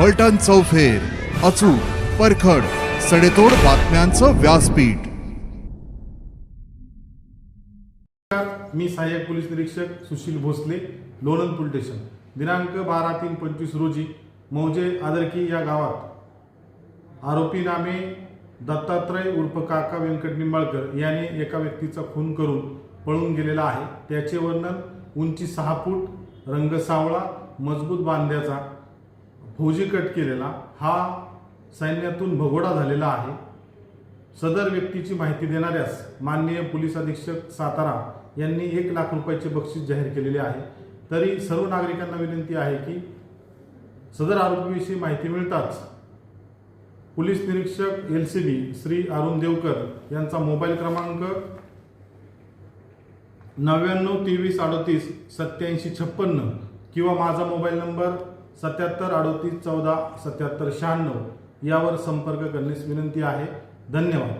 फलटण चौफेर अचूक परखड सडेतोड बातम्यांचं व्यासपीठ. मी सहाय्यक पोलीस निरीक्षक सुशील भोसले लोणंद पोलीस स्टेशन. दिनांक बारा तीन पंचवीस रोजी मौजे आदरकी या गावात. आरोपी नामे दत्तात्रय उर्फ काका व्यंकट निंबाळकर याने एका व्यक्तीचा खून करून पळून गेलेला आहे. त्याचे वर्णन उंची सहा फूट रंग सावळा मजबूत बांध्याचा फौजी कट केलेला हा सैन्यातून भगोडा झालेला आहे. सदर व्यक्तीची माहिती देणाऱ्यास माननीय पोलीस अधीक्षक सातारा यांनी एक लाख रुपयाचे बक्षीस जाहीर केलेले आहे. तरी सर्व नागरिकांना विनंती आहे की सदर आरोपीविषयी माहिती मिळताच पोलीस निरीक्षक L C B Shri Arun Devkar यांचा मोबाईल क्रमांक नव्याण्णव तेवीस अडतीस सत्याऐंशी छप्पन्न किंवा माझा मोबाईल नंबर सत्याहत्तर अडोतीस चौदा सत्याहत्तर शहाण्णव यावर संपर्क करण्यास विनंती आहे. धन्यवाद.